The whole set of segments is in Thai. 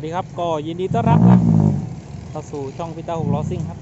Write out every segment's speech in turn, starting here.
วัสดีครับ ก็ยินดีต้อนรับครับเข้าสู่ช่องพิต้าหกล้อซิ่งครับ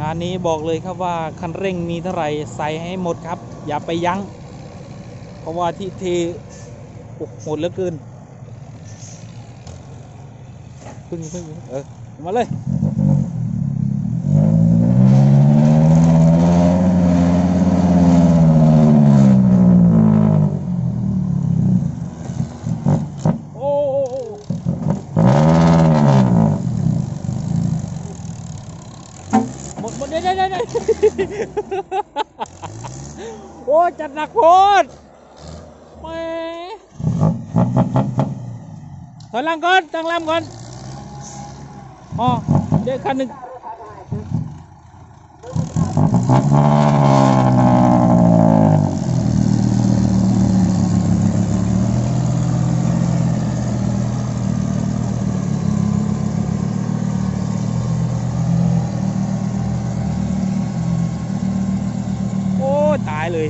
งานนี้บอกเลยครับว่าคันเร่งมีเท่าไหร่ใส่ให้หมดครับ อย่าไปยั้ง เพราะว่าที่เทโอ้โหดเหลือเกินพึ่งพึ่งเออมาเลย โอ้โอ้โอ้หมดหมดเดี๋ ยวเดี๋ยวเดี๋ยวเดี๋ยวโอ้จัดหนักโพดแหมถอยหลังก่อนตั้งลำก่อนอ๋อเดี๋ยวคันหนึ่งโอ้ตาย เลย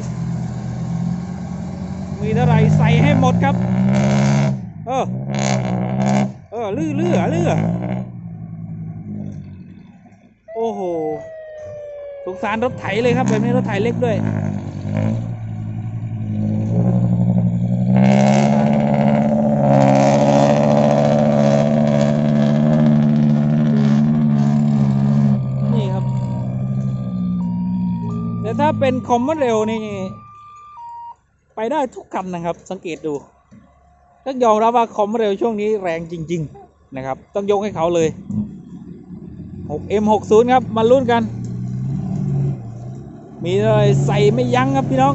มีเท่าไรใส่ให้หมดครับ เออ เออลื้อเลื้อเลื้อโอ้โห สงสารรถไถเลยครับแบบนี้รถไถเล็กด้วย เป็นคอมมอนเรลนี่ ไปได้ทุกคันนะครับ สังเกตดูต้องยอมรับว่าคอมมอนเรลช่วงนี้แรงจริง ๆ นะครับ ต้องยกให้เขาเลย 6M60 ครับ มาลุ้นกัน มีอะไรใส่ไม่ยั้งครับพี่น้อง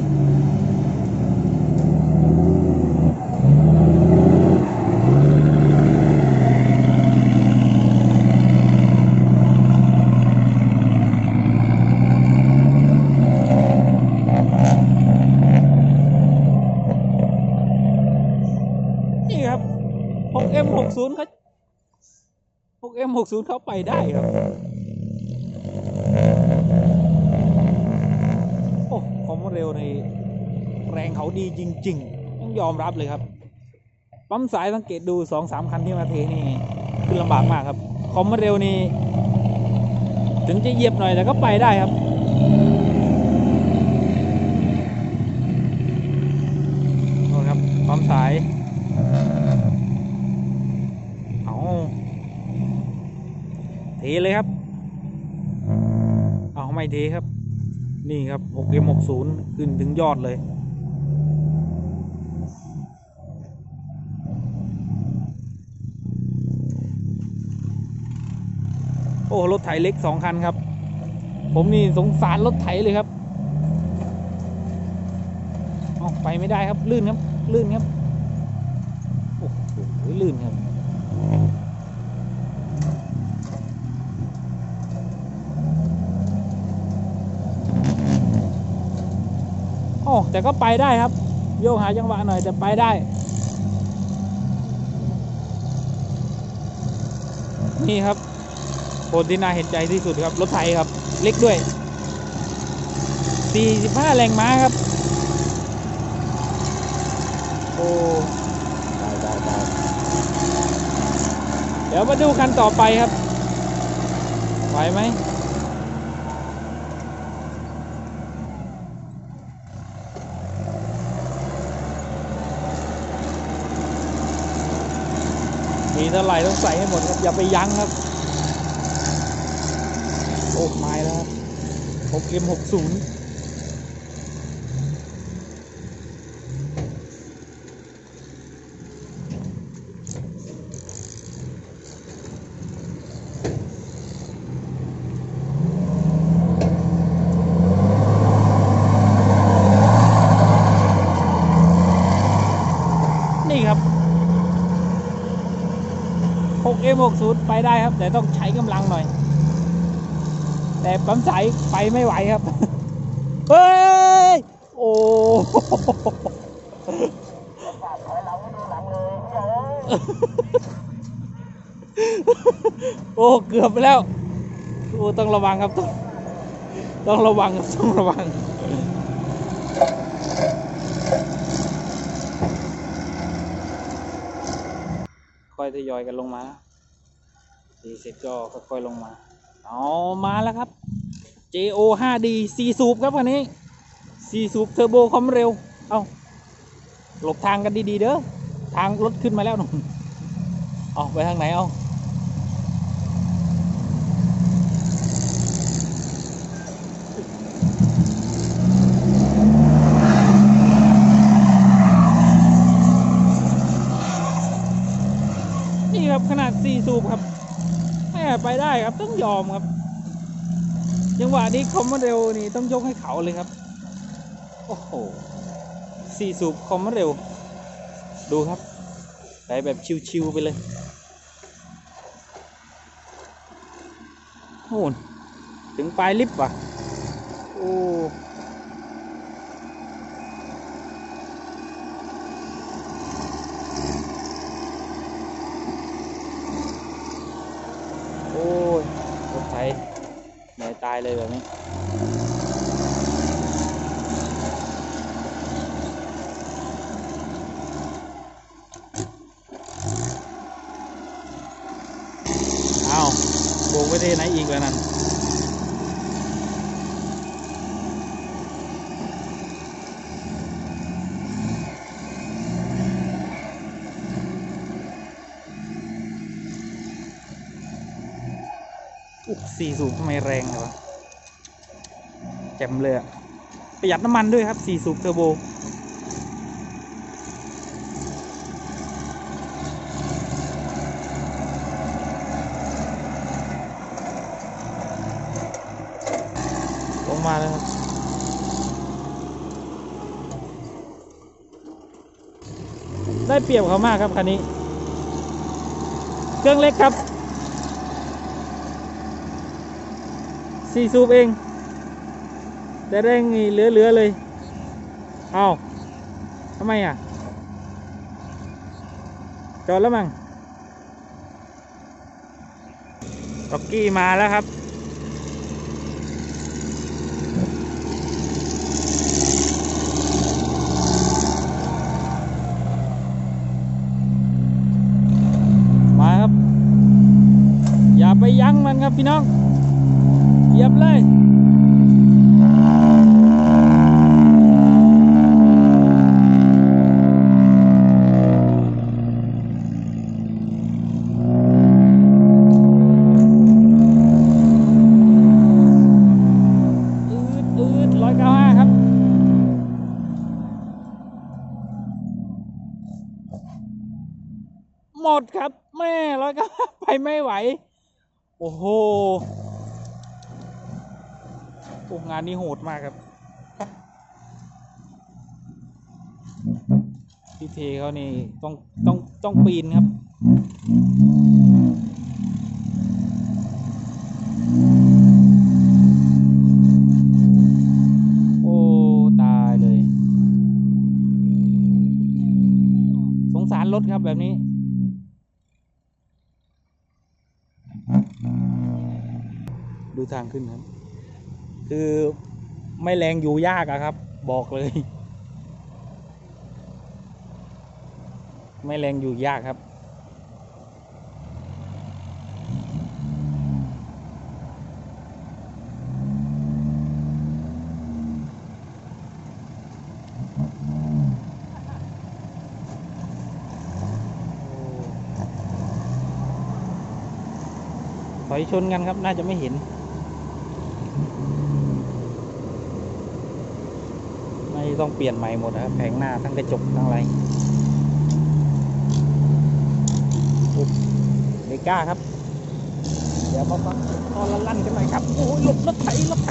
นี่ครับ 6M60 เขา 60 เขาไปได้ครับ โอ้คอมเร็วในแรงเขาดีจริง ๆ ต้องยอมรับเลยครับ ปั๊มสายสังเกตดูสองสามคันที่มาเทนี่ขึ้นลำบากมากครับคอมเร็วนี่ถึงจะเหยียบหน่อยแต่ก็ไปได้ครับโน่นครับปั๊มสาย เอา เทเลยครับเอาไม่เทครับ นี่ครับ 6M60 ขึ้นถึงยอดเลย โอ้รถไถเล็กสองคันครับ ผมนี่สงสารรถไถเลยครับเอาไปไม่ได้ครับลื่นครับลื่นครับโอ้โหลื่นครับ โอ้แต่ก็ไปได้ครับ โยกหาจังหวะหน่อยแต่ไปได้ นี่ครับคนที่น่าเห็นใจที่สุดครับ รถไถครับ เล็กด้วย 45 แรงม้าครับ โอ้ได้ได้เดี๋ยวมาดูคันต่อไปครับ ไหวไหม มีเท่าไหร่ต้องใส่ให้หมดครับ อย่าไปยั้งครับ โอ้ไม้แล้วครับ 6M60 นี่ครับ 6M60 ไปได้ครับ แต่ต้องใช้กำลังหน่อย แต่ปั๊มสายไปไม่ไหวครับ เฮ้ย โอ้โอ้เกือบไปแล้วโอ้ต้องระวังครับ ต้องต้องระวังครับต้องระวังคอยอยทยอยกันลงมา ดีเสร็จก็ค่อยๆลงมา เอามาแล้วครับ JO 5D 4สูบครับคันนี้4สูบเทอร์โบความเร็ว เอาหลบทางกันดีๆเด้อ ทางรถขึ้นมาแล้วหนุ่มเอาไปทางไหนเอา นี่ครับขนาด 4 สูบครับแม่ ได้ครับต้องยอมครับจังหวะนี้คอมมาเร็วนี่ต้องยกให้เขาเลยครับ โอ้โหสี่สูบคอมมาเร็ว ดูครับไปแบบชิวๆไปเลยโอ้ถึงปลายลิฟต์ว่ะ โอ้ โอ้ยรถไถเหนื่อยตายเลยแบบนี้อ้าวโบกไปที่ไหนอีกแล้วนั่นอุ๊ยสี่สูบทำไมแรงเลยวะ แจ่มเลยอะประหยัดน้ำมันด้วยครับสี่สูบเทอร์โบลงมาแล้วครับ ได้เปรียบเขามากครับคันนี้ เครื่องเล็กครับสี่สูบเอง แต่แรงนี่เหลือๆเลย เอาทำไมอะ จอดแล้วมั้งต็อกกี้มาแล้วครับ มาครับ อย่าไปยั้งมันครับพี่น้อง เหยียบเลย ไม่ไหว โอ้โหโอ้งานนี้โหดมากครับ พี่เพเขานี่ต้องต้องต้องปีนครับโอ้ตายเลยสงสารรถครับแบบนี้ ดูทางขึ้นครับ คือไม่แรงอยู่ยากอะครับ บอกเลย ไม่แรงอยู่ยากครับ ถอยชนกันครับ น่าจะไม่เห็น ไม่ต้องเปลี่ยนใหม่หมดนะครับแผงหน้าทั้งกระจกทั้งอะไรอุ๊ยเมก้าครับ เดี๋ยวมาฟังตอนละลั่นกันหน่อยครับ โอ้ยหลบรถไถรถไถ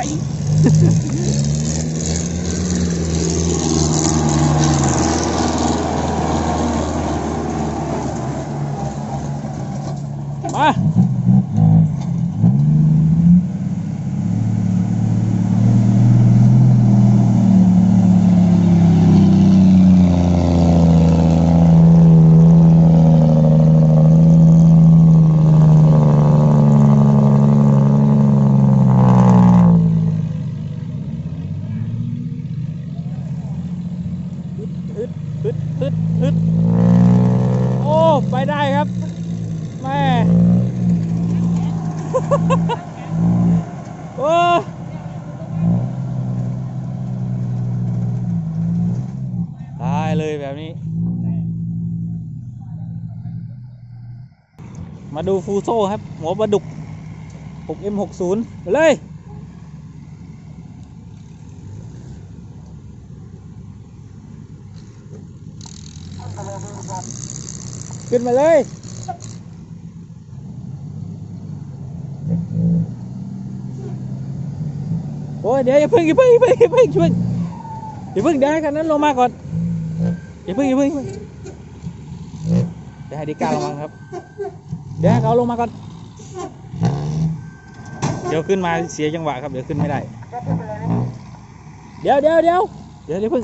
มา เลยแบบนี้ มาดูฟูโซ่ครับ หัวปลาดุก 6M60 ไปเลย ขึ้นมาเลยโอ้ยเดี๋ยวอย่าเพิ่งอย่าเพิ่งอย่าเพิ่งอย่าเพิ่งอย่าเพิ่งอย่าเพิ่งเดี๋ยวให้คันนั้นลงมาก่อน อย่าเพิ่งอย่าเพิ่งเพิ่งเดี๋ยวให้ดิก้าลงมาครับ เดี๋ยวให้เขาลงมาก่อน เดี๋ยวขึ้นมาเสียจังหวะครับ เดี๋ยวขึ้นไม่ได้ เดี๋ยวเดี๋ยวเดี๋ยวเดี๋ยวเดี๋ยวเพิ่ง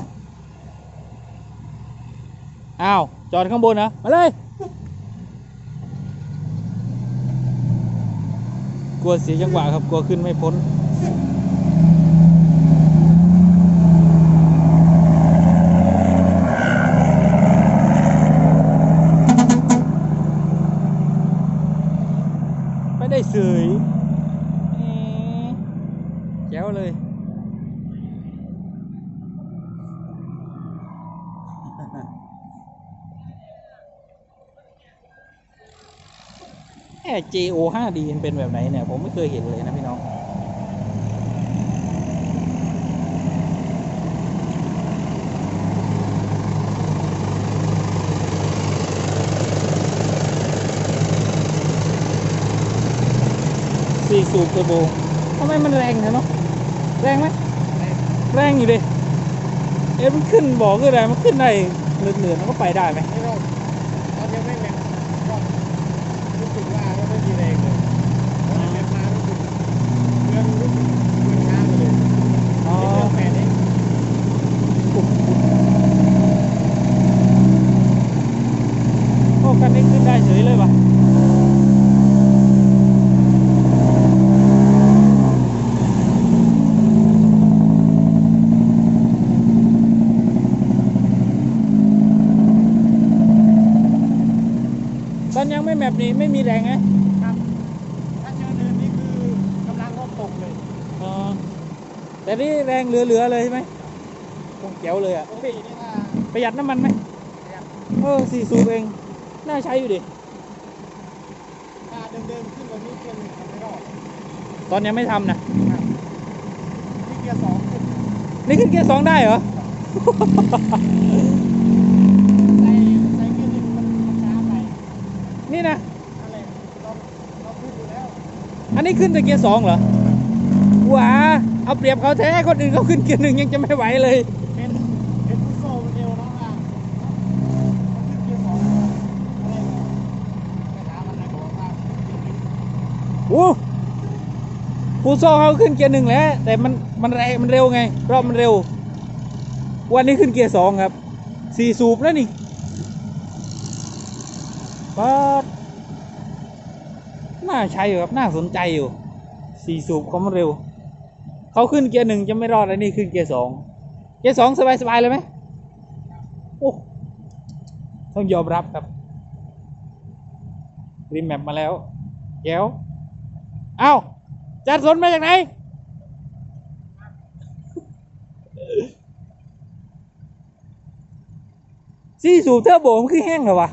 อ้าว จอดข้างบนนะมาเลย กลัวเสียจังหวะครับ กลัวขึ้นไม่พ้น ไม่ได้เสยเอ๊ะแจ๋วเลย แอ JO 5D มันเป็นแบบไหนเนี่ย ผมไม่เคยเห็นเลยนะพี่น้องสี่สูบเทอร์โบทำไมมันแรงเถอะเนาะแรงไหมแรงอยู่ดิเอ๊ะมันขึ้นบอกคืออะไรมันขึ้นได้ เหนือๆมันก็ไปได้ไหม ไม่ต้องตอนยังไม่แม็กก็รู้สึกว่าเราไม่มีแรงเลยพอแม็กมารู้สึกเรื่องรู้สึกมันช้าไปเลย อ๋อ เรื่องแปดเอง โอ้คันนี้ขึ้นได้เฉยเลยว่ะ ตอนยังไม่แมปนี้ไม่มีแรงไง ครับ ถ้าเจอเนินนี่คือกำลังก็ตกเลย อ๋อ แต่นี่แรง เหลือๆเลยใช่ไหมโอ้เจ๋วเลยอะ ปกตินี่ถ้าประหยัดน้ำมันไหมเนี่ยเออสี่สูบเอง น่าใช้อยู่ดิ ถ้าเดิมๆขึ้นวันนี้เกียร์หนึ่งทำไม่รอดตอนยังไม่ทำนะครับนี่เกียร์สองขึ้นนี่ขึ้นเกียร์สองได้เหรอ ใส่ใส่เกียร์หนึ่งมันมันช้าไปนี่นะ อะไรเราเราขึ้นอยู่แล้วอันนี้ขึ้นแต่เกียร์สองเหรอว้า เอาเปรียบเขาแท้คนอื่นเขาขึ้นเกียร์หนึ่งยังจะไม่ไหวเลยเห็นเห็นฟุตโซ่มันเร็วเนาะว่ามันขึ้นเกียร์สองอะไรเนี่ยไปถามมันนะบอกว่าเกียร์หนึ่งโอ้ฟูโซ่เขาขึ้นเกียร์หนึ่งแล้ว แต่มันมันแรงมันเร็วไง รอบมันเร็ว วันนี้ขึ้นเกียร์สองครับสี่สูบแล้วนี่ป๊าดน่าใช้อยู่ครับ น่าสนใจอยู่สี่สูบเขามันเร็ว เขาขึ้นเกียร์หนึ่งจะไม่รอดแล้วนี่ขึ้นเกียร์สองเกียร์สองสบายสบายๆเลยไหมโอ้ต้องยอมรับครับรีแมปมาแล้วแก้วเอ้าจัดสนมาจากไหนซี่สูบเทอร์โบมันคือแห้งเหรอวะ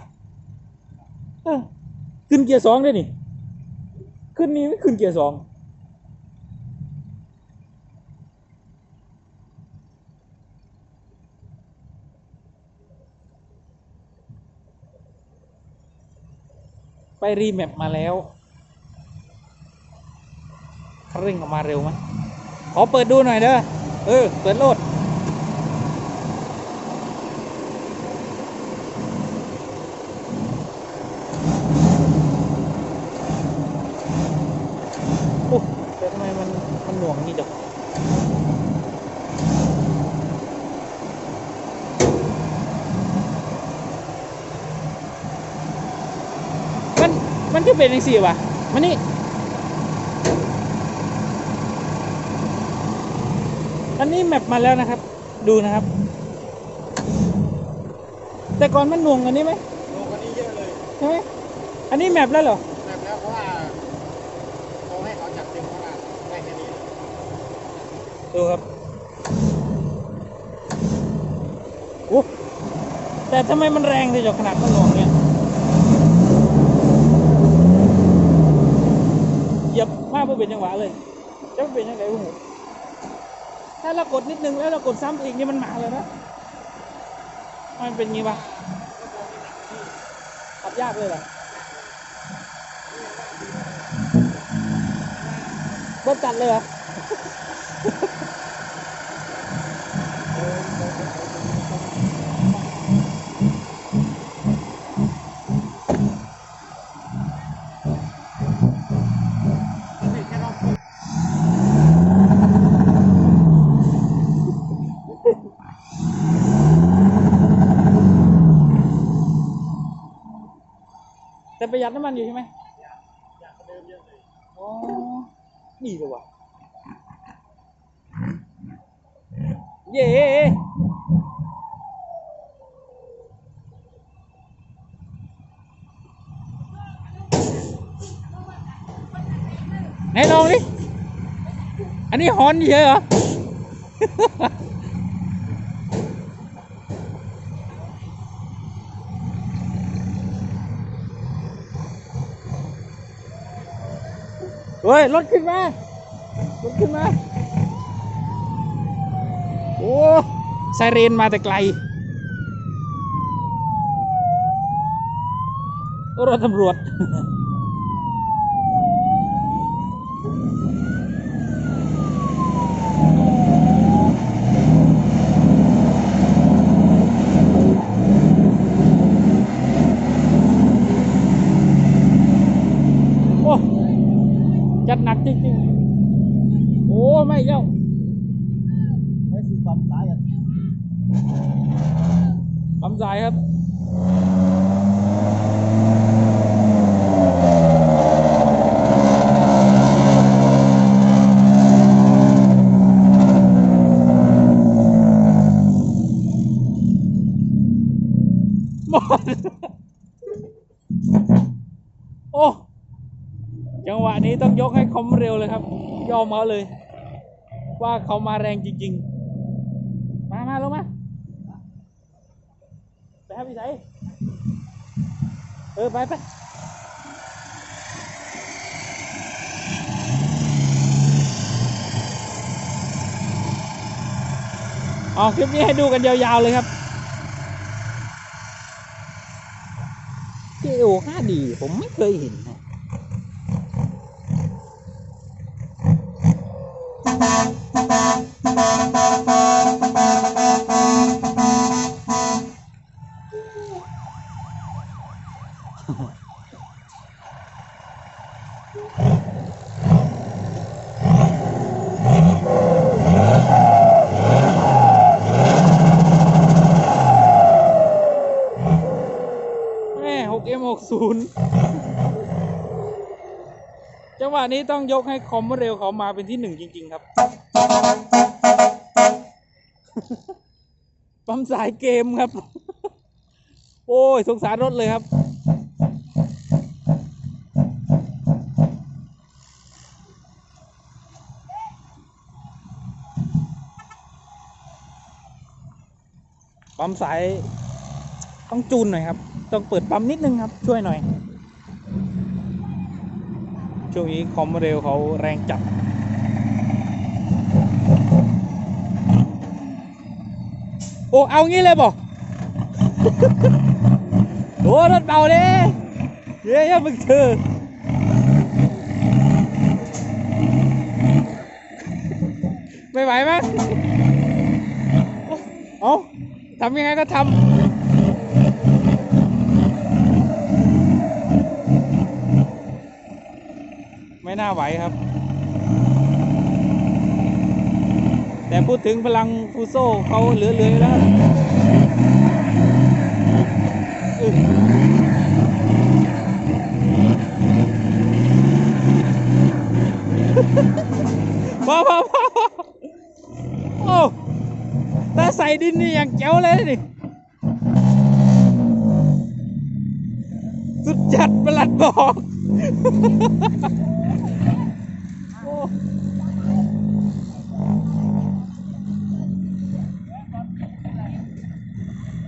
ขึ้นเกียร์สองได้นี่ ขึ้นนี้ไม่ขึ้นเกียร์สอง ไปรีแมปมาแล้วเร่งออกมาเร็วไหมขอเปิดดูหน่อยเด้อเออเปิดโหลด โอ้แต่ทำไมมันมันหน่วงนี่จัง มันก็เป็นยังสี่วะมันนี่อันนี้แมปมาแล้วนะครับ ดูนะครับ แต่ก่อนมันหน่วงอันนี้ไหมโลกว่านี้เยอะเลยใช่ไหมอันนี้แมปแล้วเหรอ แบบแล้วเพราะว่าเขาให้เขาจัดเต็มเท่าไหร่นี้ ดูครับโอ้แต่ทำไมมันแรงที่จะขนาดมันหน่วงเนี่ยเหยียบ มาเพื่อเป็นจังหวะเลยจะเป็นยังไงพวกผมถ้าเรากดนิดนึงแล้วเรากดซ้ำอีกนี่มันมาเลยนะมันเป็นงี้ปะขับยากเลยเหรอบดจัดเลยเหรอ แต่ประหยัดน้ำมันอยู่ใช่ไหมอยากเดิมเยอะเลยอ๋อดีเลยว่ะเย้ไหนลองดิ อันนี้ฮอนเฉยเหรอ เฮ้ย รถขึ้นมา รถขึ้นมา โอ้ไซเรนมาแต่ไกล รถตำรวจ มเขาเลย ว่าเขามาแรงจริง ๆ มามาลงมาไปครับพี่ไสเออ ไปไปออกคลิปนี้ให้ดูกันยาว ๆ เลยครับเจโอค่าดี ผมไม่เคยเห็นนะ แม่หกเอ็มหกศูนย์ จังหวะนี้ต้องยกให้คอมเร็วเขามาเป็นที่หนึ่งจริง ๆ ครับ ปั๊มสายเกมครับ โอ้ย สงสารรถเลยครับ ปั๊มสายต้องจูนหน่อยครับ ต้องเปิดปั๊มนิดนึงครับ ช่วยหน่อย ช่วงนี้คอมเร็วเขาแรงจัดโอ้เอางี้เลยบอกโอ้รถเบาเลยเย้ยมึงเธอไม่ไหวมั้ยเอาทำยังไงก็ทำ น่าไหวครับ แต่พูดถึงพลังฟูโซ่เขาเหลือๆแล้วพอพอพอโอ้แต่ใส่ดินนี่อย่างเจ๋วเลยนี่สุดจัดประหลัดบอก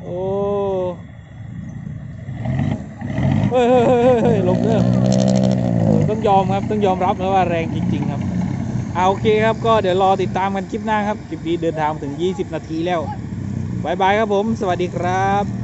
โอ้ ฮ้ยเฮ้ยเฮ้ยลงเด้อเออต้องยอมครับต้องยอมรับแล้วว่าแรงจริง ๆ ครับเอาโอเคครับก็เดี๋ยวรอติดตามกันคลิปหน้าครับคลิปนี้เดินทางถึง 20 นาทีแล้วบายบายครับผม สวัสดีครับ